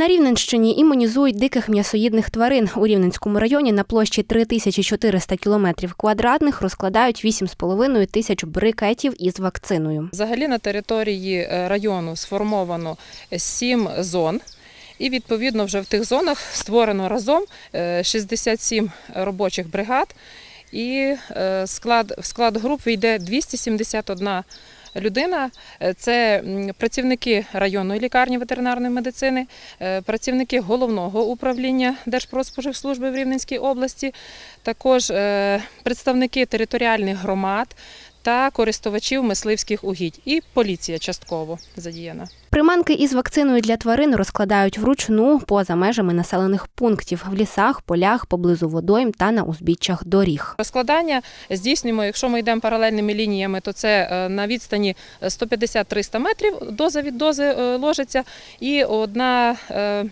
На Рівненщині імунізують диких м'ясоїдних тварин. У Рівненському районі на площі 3400 кілометрів квадратних розкладають 8,5 тисяч брикетів із вакциною. Взагалі на території е, району сформовано сім зон. І відповідно вже в тих зонах створено разом е, 67 робочих бригад. І е, склад, в склад груп війде 271 людина. Е, Це працівники районної лікарні ветеринарної медицини, е, працівники головного управління Держпродспоживслужби в Рівненській області, також е, представники територіальних громад та користувачів мисливських угідь. І поліція частково задіяна. Приманки із вакциною для тварин розкладають вручну поза межами населених пунктів в лісах, полях, поблизу водойм та на узбіччях доріг. Розкладання здійснюємо, якщо ми йдемо паралельними лініями, то це е, на відстані 150-300 метрів доза від дози е, ложиться, і одна. е,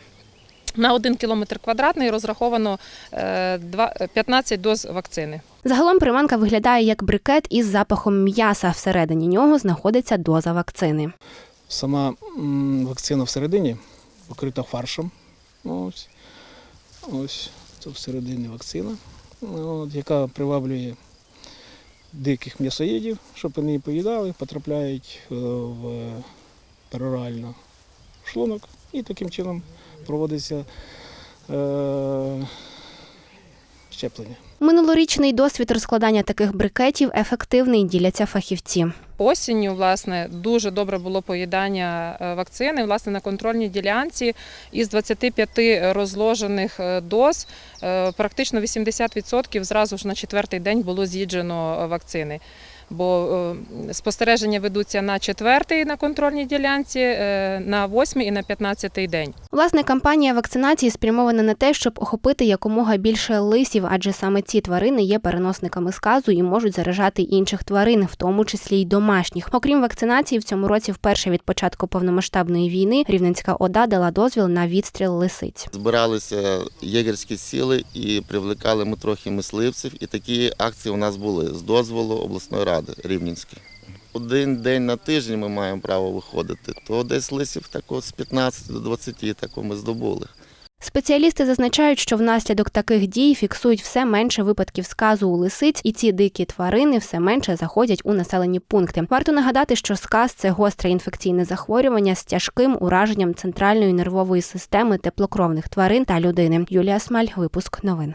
На один кілометр квадратний розраховано е, два- 15 доз вакцини. Загалом приманка виглядає як брикет із запахом м'яса. Всередині нього знаходиться доза вакцини. Сама вакцина всередині покрита фаршем. Ось, ось це всередині вакцина, от, яка приваблює диких м'ясоїдів, щоб вони поїдали, потрапляють е, в перорально шлунок і таким чином проводиться е, щеплення. Минулорічний досвід розкладання таких брикетів ефективний, діляться фахівці. Осінню, власне, дуже добре було поїдання е, вакцини. Власне, на контрольній ділянці із 25 розложених е, доз е, практично 80% зразу ж на четвертий день було з'їджено вакцини. Бо е, спостереження ведуться на четвертий на контрольній ділянці, е, на восьмий і на п'ятнадцятий день. Власне, кампанія вакцинації спрямована на те, щоб охопити якомога більше лисів, адже саме ці тварини є переносниками сказу і можуть заражати інших тварин, в тому числі й домашніх. Окрім вакцинації, в цьому році вперше від початку повномасштабної війни Рівненська ОДА дала дозвіл на відстріл лисиць. Збиралися єгерські сили і привлекали ми трохи мисливців. І такі акції у нас були з дозволу обласної ради Рівненської. Один день на тиждень ми маємо право виходити, то десь лисів так от з 15 до 20 тако ми здобули. Спеціалісти зазначають, що внаслідок таких дій фіксують все менше випадків сказу у лисиць, і ці дикі тварини все менше заходять у населені пункти. Варто нагадати, що сказ це гостре інфекційне захворювання з тяжким ураженням центральної нервової системи теплокровних тварин та людини. Юлія Смаль, випуск новин.